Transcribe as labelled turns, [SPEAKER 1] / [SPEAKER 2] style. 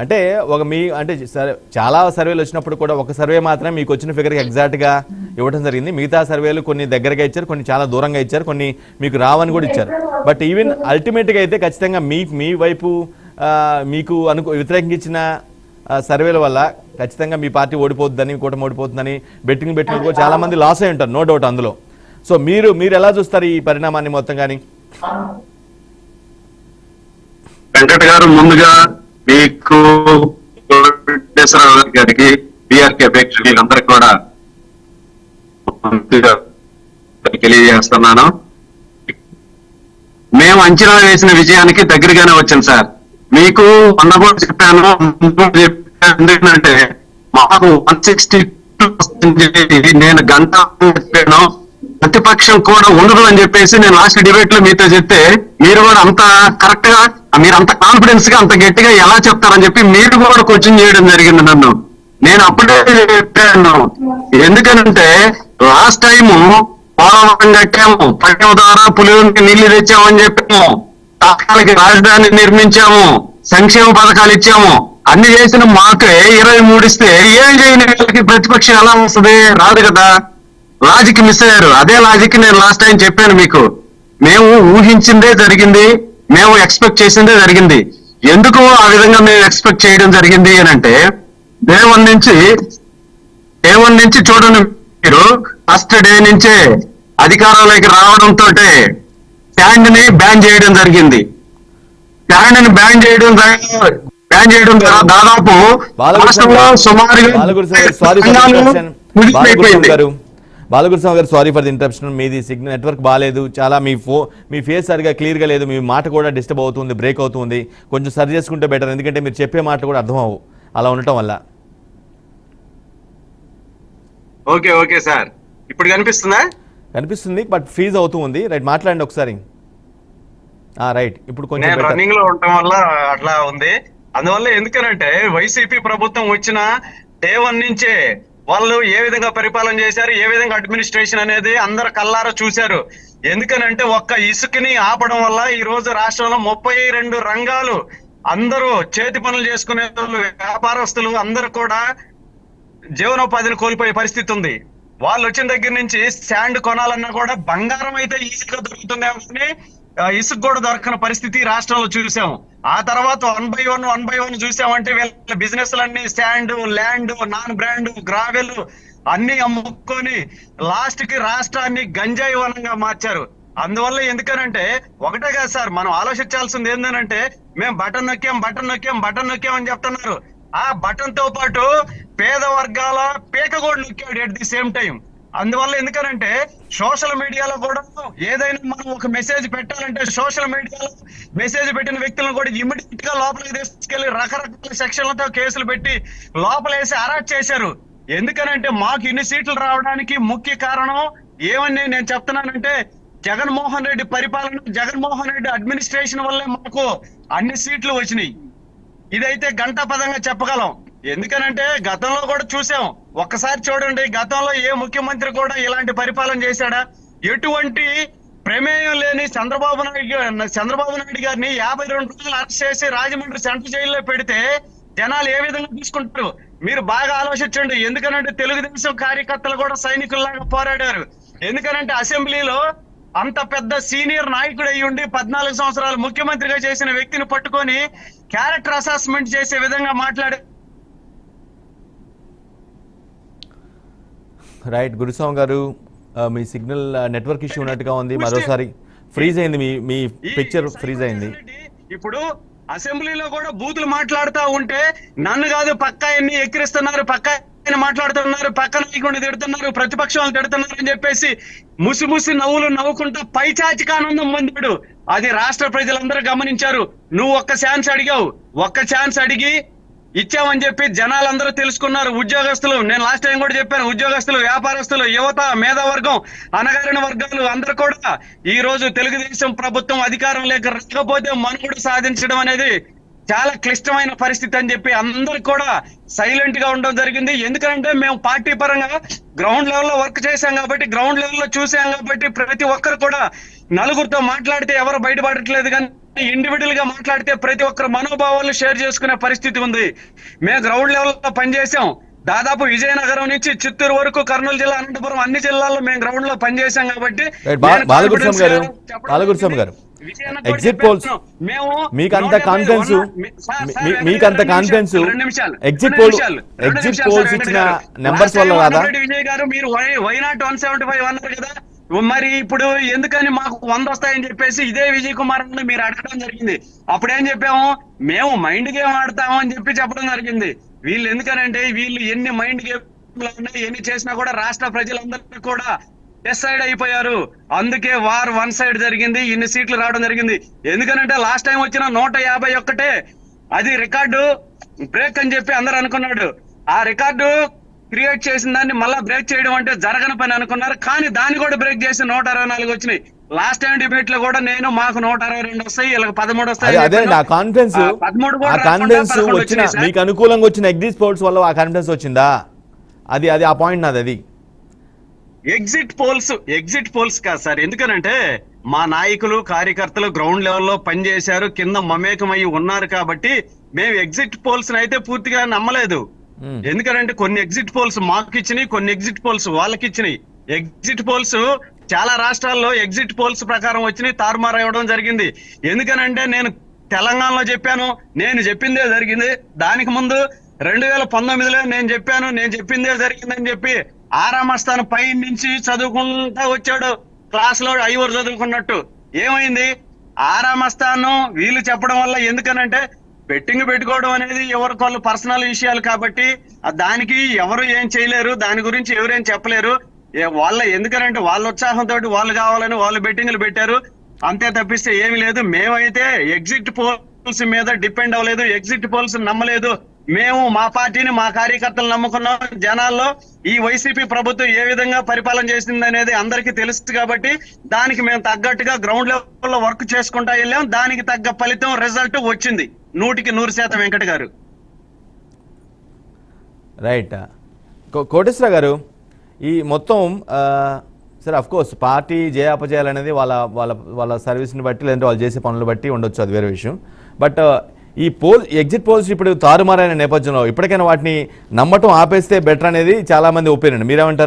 [SPEAKER 1] అంటే ఒక మీ అంటే సరే చాలా సర్వేలు వచ్చినప్పుడు కూడా ఒక సర్వే మాత్రమే మీకు వచ్చిన ఫిగర్కి ఎగ్జాక్ట్గా ఇవ్వడం జరిగింది. మిగతా సర్వేలు కొన్ని దగ్గరగా ఇచ్చారు కొన్ని చాలా దూరంగా ఇచ్చారు కొన్ని మీకు రావని కూడా ఇచ్చారు. బట్ ఈవెన్ అల్టిమేట్గా అయితే ఖచ్చితంగా మీ మీ వైపు మీకు అనుకు వ్యతిరేకించిన సర్వేల వల్ల ఖచ్చితంగా మీ పార్టీ ఓడిపోతుందని కూటమి ఓడిపోతుందని బెట్టింగ్ పెట్టినందుకు కూడా చాలా మంది లాస్ అయి ఉంటారు నో డౌట్ అందులో. సో మీరు మీరు ఎలా చూస్తారు ఈ పరిణామాన్ని మొత్తం కానీ?
[SPEAKER 2] వెంకట గారు ముందుగా మీకు వెంకటేశ్వరరావు గారికి బీఆర్కే అధ్యక్షులు అందరికి కూడా తెలియజేస్తున్నాను. మేము అంచనా వేసిన విజయానికి దగ్గరగానే వచ్చింది సార్. మీకు మొన్న చెప్పాను. ఎందుకంటే మాకు వన్ సిక్స్టీ నేను గంట చెప్పాను. ప్రతిపక్షం కూడా ఉండదు అని చెప్పేసి నేను లాస్ట్ డిబేట్లో మీతో చెప్తే మీరు కూడా అంత కరెక్ట్గా మీరు అంత కాన్ఫిడెన్స్గా అంత గట్టిగా ఎలా చెప్తారని చెప్పి మీరు కూడా క్వశ్చన్ చేయడం జరిగింది నన్ను. నేను అప్పుడే చెప్పాను ఎందుకనంటే లాస్ట్ టైం పోలవరం కట్టాము. పట్టణ ద్వారా పులికి నీళ్ళు తెచ్చామని చెప్పాము. రాష్ట్రాలకి రాజధాని నిర్మించాము. సంక్షేమ పథకాలు ఇచ్చాము. అన్ని చేసిన మాకే ఇరవై మూడు ఇస్తే ఏం చేయని వీళ్ళకి ప్రతిపక్షం ఎలా వస్తుంది? రాదు కదా. లాజిక్ మిస్ అయ్యారు. అదే లాజిక్ నేను లాస్ట్ టైం చెప్పాను మీకు. మేము ఊహించిందే జరిగింది. మేము ఎక్స్పెక్ట్ చేసిందే జరిగింది. ఎందుకు ఆ విధంగా మేము ఎక్స్పెక్ట్ చేయడం జరిగింది అని అంటే దేవన్ నుంచి దేవన్ నుంచి చూడండి మీరు ఫస్ట్ డే నుంచే అధికారంలోకి రావడంతో స్టాండ్ని బ్యాన్ చేయడం జరిగింది. స్టాండ్ని బ్యాన్ చేయడం బ్యాన్ చేయడం ద్వారా దాదాపు రాష్ట్రంలో సుమారుగా ముగిసిపోయింది.
[SPEAKER 1] గారు సారీ ఫర్ ది ఇంటరప్షన్ మీది సిగ్నల్ నెట్వర్క్ బాగాలేదు చాలా మీ ఫో మీ ఫేస్ సరిగా క్లియర్గా లేదు. మీ మాట కూడా డిస్టర్బ్ అవుతుంది బ్రేక్ అవుతుంది. కొంచెం సరి చేసుకుంటే బెటర్ ఎందుకంటే మీరు చెప్పే మాటలు కూడా అర్థం అవ్వవు. అలా ఉండటం వల్ల.
[SPEAKER 2] Okay okay sir. ఇప్పుడు కనిపిస్తుందా?
[SPEAKER 1] కనిపిస్తుంది బట్ ఫ్రీజ్ అవుతూ ఉంది. రైట్ మాట్లాడండి ఒకసారి. రైట్. ఇప్పుడు కొంచెం.
[SPEAKER 2] రన్నింగ్లో ఉండటం వల్ల అట్లా ఉంది. అందువల్ల ఎందుకనంటే వైసీపీ ప్రభుత్వం వచ్చిన డే వన్ నుంచే వాళ్ళు ఏ విధంగా పరిపాలన చేశారు ఏ విధంగా అడ్మినిస్ట్రేషన్ అనేది అందరు కల్లారా చూశారు. ఎందుకనంటే ఒక్క ఇసుకని ఆపడం వల్ల ఈ రోజు రాష్ట్రంలో ముప్పై రెండు రంగాలు అందరూ చేతి పనులు చేసుకునే వాళ్ళు వ్యాపారస్తులు అందరూ కూడా జీవనోపాధిని కోల్పోయే పరిస్థితి ఉంది. వాళ్ళు వచ్చిన దగ్గర నుంచి శాండ్ కొనాలన్నా కూడా బంగారం అయితే ఈజీగా దొరుకుతుందేమో కానీ ఇసుక కూడా దొరకని పరిస్థితి రాష్ట్రంలో చూసాం. ఆ తర్వాత one by one one by one చూసామంటే వీళ్ళ బిజినెస్ అన్ని stand land non brand gravel అన్ని అమ్ముకొని లాస్ట్కి రాష్ట్రాన్ని గంజాయి వనంగా మార్చారు. అందువల్ల ఎందుకనంటే ఒకటే కాదు సార్ మనం ఆలోచించాల్సింది ఏంటంటే మేము బటన్ నొక్కాం బటన్ నొక్కాం బటన్ నొక్కాం అని చెప్తున్నారు. ఆ బటన్తో పాటు పేద వర్గాల పీక కూడా నొక్కాడు ఎట్ ది సేమ్ టైం అందువల్ల ఎందుకనంటే సోషల్ మీడియాలో కూడా ఏదైనా మనం ఒక మెసేజ్ పెట్టాలంటే సోషల్ మీడియాలో మెసేజ్ పెట్టిన వ్యక్తులను కూడా ఇమ్మీడియట్గా లోపలికి తీసుకెళ్ళి రకరకాల సెక్షన్లతో కేసులు పెట్టి లోపలేసి అరెస్ట్ చేశారు. ఎందుకనంటే మాకు ఇన్ని సీట్లు రావడానికి ముఖ్య కారణం ఏమని నేను చెప్తున్నానంటే జగన్మోహన్ రెడ్డి పరిపాలన జగన్మోహన్ రెడ్డి అడ్మినిస్ట్రేషన్ వల్లే మాకు అన్ని సీట్లు వచ్చినాయి. ఇదైతే గంటా పదంగా చెప్పగలం. ఎందుకనంటే గతంలో కూడా చూసాం. ఒక్కసారి చూడండి గతంలో ఏ ముఖ్యమంత్రి కూడా ఇలాంటి పరిపాలన చేశాడా? ఎటువంటి ప్రమేయం లేని చంద్రబాబు నాయుడు చంద్రబాబు నాయుడు గారిని యాభై రెండు రోజులు అరెస్ట్ చేసి రాజమండ్రి సెంట్రల్ జైల్లో పెడితే జనాలు ఏ విధంగా తీసుకుంటారు మీరు బాగా ఆలోచించండి. ఎందుకనంటే తెలుగుదేశం కార్యకర్తలు కూడా సైనికుల్లాగా పోరాడారు. ఎందుకనంటే అసెంబ్లీలో అంత పెద్ద సీనియర్ నాయకుడు అయి ఉండి పద్నాలుగు సంవత్సరాలు ముఖ్యమంత్రిగా చేసిన వ్యక్తిని పట్టుకొని క్యారెక్టర్ అసెస్మెంట్ చేసే విధంగా మాట్లాడారు.
[SPEAKER 1] రైట్ గురుస్వామి గారు మీ సిగ్నల్ నెట్వర్క్ ఇష్యూ ఉన్నట్టుగా ఉంది. మరోసారి ఫ్రీజ్ అయింది మీ మీ పిక్చర్ ఫ్రీజ్ అయింది.
[SPEAKER 2] ఇప్పుడు అసెంబ్లీలో కూడా బూతులు మాట్లాడుతూ ఉంటే నన్ను కాదు పక్క ఎన్ని ఎక్కిరిస్తున్నారు పక్క ఆయన మాట్లాడుతున్నారు పక్క నాయకుడిని తిడుతున్నారు ప్రతిపక్షాలు తిడుతున్నారు అని చెప్పేసి ముసి ముసి నవ్వులు నవ్వుకుంటా పైచాచిక ఆనందం పొందాడు అది రాష్ట్ర ప్రజలందరూ గమనించారు. నువ్వు ఒక్క ఛాన్స్ అడిగావు. ఒక్క ఛాన్స్ అడిగి ఇచ్చామని చెప్పి జనాలందరూ తెలుసుకున్నారు. ఉద్యోగస్తులు నేను లాస్ట్ టైం కూడా చెప్పాను ఉద్యోగస్తులు వ్యాపారస్తులు యువత మేధావర్గం అనగారిన వర్గాలు అందరూ కూడా ఈ రోజు తెలుగుదేశం ప్రభుత్వం అధికారం లేక రాకపోతే మనుగడ సాధించడం అనేది చాలా క్లిష్టమైన పరిస్థితి అని చెప్పి అందరు కూడా సైలెంట్గా ఉండడం జరిగింది. ఎందుకంటే మేము పార్టీ పరంగా గ్రౌండ్ లెవెల్లో వర్క్ చేశాం కాబట్టి గ్రౌండ్ లెవెల్లో చూసాం కాబట్టి ప్రతి ఒక్కరు కూడా నలుగురితో మాట్లాడితే ఎవరు బయటపడట్లేదు కానీ ఇండివిజువల్గా మాట్లాడితే ప్రతి ఒక్కరు మనోభావాలు షేర్ చేసుకునే పరిస్థితి ఉంది మేము గ్రౌండ్ లెవెల్లో పనిచేసాం దాదాపు విజయనగరం నుంచి చిత్తూరు వరకు కర్నూలు జిల్లా అనంతపురం అన్ని జిల్లాల్లో మేము గ్రౌండ్లో పనిచేసాం కాబట్టి
[SPEAKER 1] Right, బా-
[SPEAKER 2] నేను
[SPEAKER 1] బాలగురుస్వామి గారు,
[SPEAKER 2] confidence గా చెప్పడం
[SPEAKER 1] బాలగురుస్వామి గారు,
[SPEAKER 2] జరిగింది. విజయన్న కూడా
[SPEAKER 1] exit
[SPEAKER 2] చెప్పాను.
[SPEAKER 1] polls,
[SPEAKER 2] మేము
[SPEAKER 1] మీకు అంత
[SPEAKER 2] నూట డెబ్బై
[SPEAKER 1] కాన్ఫిడెన్స్
[SPEAKER 2] ఉన్న- మీ- సార్, సార్,
[SPEAKER 1] మీ-
[SPEAKER 2] వెంకట
[SPEAKER 1] మీకు అంత
[SPEAKER 2] గారు, రెండు
[SPEAKER 1] కాన్ఫిడెన్స్
[SPEAKER 2] నిమిషాలు, రెండు నిమిషాలు,
[SPEAKER 1] ఎగ్జిట్
[SPEAKER 2] రెండు
[SPEAKER 1] పోల్
[SPEAKER 2] నిమిషాలు, రెండు
[SPEAKER 1] ఎగ్జిట్
[SPEAKER 2] నిమిషాలు,
[SPEAKER 1] పోల్స్
[SPEAKER 2] సార్, వెంకట
[SPEAKER 1] ఇచ్చిన
[SPEAKER 2] గారు.
[SPEAKER 1] నెంబర్స్
[SPEAKER 2] Last
[SPEAKER 1] వల్ల
[SPEAKER 2] time
[SPEAKER 1] కాదా
[SPEAKER 2] అన్నరెడ్డి విజయ్ గారు మీరు why why not one seventy five అన్నారు కదా మరి ఇప్పుడు ఎందుకని మాకు వంద వస్తాయని చెప్పేసి ఇదే విజయ్ కుమార్ అని మీరు అడగడం జరిగింది. అప్పుడేం చెప్పాము? మేము మైండ్ గేమ్ ఆడతాము అని చెప్పి చెప్పడం జరిగింది. వీళ్ళు ఎందుకనంటే వీళ్ళు ఎన్ని మైండ్ గేమ్లు ఉన్నాయి ఎన్ని చేసినా కూడా రాష్ట్ర ప్రజలందరికీ కూడా సైడ్ అయిపోయారు. అందుకే వార్ వన్ సైడ్ జరిగింది. ఇన్ని సీట్లు రావడం జరిగింది. ఎందుకనంటే లాస్ట్ టైం వచ్చిన నూట యాభై ఒక్కటే అది రికార్డు బ్రేక్ అని చెప్పి అందరు అనుకున్నాడు. ఆ రికార్డు క్రియేట్ చేసిన దాన్ని మళ్ళా బ్రేక్ చేయడం అంటే జరగని పని అనుకున్నారు. కానీ దాన్ని కూడా బ్రేక్ చేసి నూట అరవై నాలుగు వచ్చినాయి. లాస్ట్ టైం డిబేట్లో కూడా నేను మాకు నూట అరవై రెండు వస్తాయి వీళ్ళకి పదమూడు వస్తాయి
[SPEAKER 1] అదే ఆ కాన్ఫిడెన్స్ ఆ కాన్ఫిడెన్స్ వచ్చిన. మీకు అనుకూలంగా వచ్చిన ఎగ్జిట్ పోల్స్ వల్ల ఆ కాన్ఫిడెన్స్ వచ్చిందా? అది అది ఆ పాయింట్ నాది అది.
[SPEAKER 2] ఎగ్జిట్ పోల్స్ ఎగ్జిట్ పోల్స్ కాదు సార్. ఎందుకనంటే మా నాయకులు కార్యకర్తలు గ్రౌండ్ లెవెల్లో పనిచేశారు కింద మమేకమయ్యి ఉన్నారు కాబట్టి మేము ఎగ్జిట్ పోల్స్ అయితే పూర్తిగా నమ్మలేదు.
[SPEAKER 1] Hmm.
[SPEAKER 2] ఎందుకంటే కొన్ని ఎగ్జిట్ పోల్స్ మాకు ఇచ్చినాయి కొన్ని ఎగ్జిట్ పోల్స్ వాళ్ళకి ఇచ్చినాయి ఎగ్జిట్ పోల్స్ చాలా రాష్ట్రాల్లో ఎగ్జిట్ పోల్స్ ప్రకారం వచ్చినాయి తారుమారు అవ్వడం జరిగింది. ఎందుకనంటే నేను తెలంగాణలో చెప్పాను నేను చెప్పిందే జరిగింది. దానికి ముందు రెండు వేల పంతొమ్మిదిలో నేను చెప్పాను నేను చెప్పిందే జరిగిందని చెప్పి ఆరామస్థానం పై నుంచి చదువుకుంటా వచ్చాడు. క్లాస్లో ఐవరు చదువుకున్నట్టు. ఏమైంది? ఆరామస్థానం వీళ్ళు చెప్పడం వల్ల ఎందుకనంటే బెట్టింగ్ పెట్టుకోవడం అనేది ఎవరికొళ్ళు పర్సనల్ విషయాలు కాబట్టి దానికి ఎవరు ఏం చేయలేరు దాని గురించి ఎవరేం చెప్పలేరు. వాళ్ళ ఎందుకనంటే వాళ్ళ ఉత్సాహంతో వాళ్ళు కావాలని వాళ్ళు బెట్టింగ్లు పెట్టారు. అంతే తప్పిస్తే ఏమీ లేదు. మేమైతే ఎగ్జిట్ పోల్స్ మీద డిపెండ్ అవ్వలేదు ఎగ్జిట్ పోల్స్ నమ్మలేదు. మేము మా పార్టీని మా కార్యకర్తలు నమ్ముకున్నాం. జనాల్లో ఈ వైసీపీ ప్రభుత్వం ఏ విధంగా పరిపాలన చేసింది అనేది అందరికీ తెలుసు కాబట్టి దానికి మేము తగ్గట్టుగా గ్రౌండ్ లెవెల్లో వర్క్ చేసుకుంటా వెళ్ళాం. దానికి తగ్గ ఫలితం రిజల్ట్ వచ్చింది. నూటికి నూరు శాతం వెంకట గారు.
[SPEAKER 1] రైట్ కోటేశ్వర గారు ఈ మొత్తం సరే కోర్స్ పార్టీ జయ అపజయాలు అనేది వాళ్ళ వాళ్ళ వాళ్ళ సర్వీస్ని బట్టి లేదంటే వాళ్ళు చేసే పనులు బట్టి ఉండొచ్చు అది వేరే విషయం. బట్ ఈ పోల్ ఎగ్జిట్ పోల్స్ ఇప్పుడు తారుమారైన నేపథ్యంలో ఇప్పటికైనా వాటిని నమ్మటం ఆపేస్తే బెటర్ అనేది చాలా మంది ఒపీనియన్. మీరేమంటారు?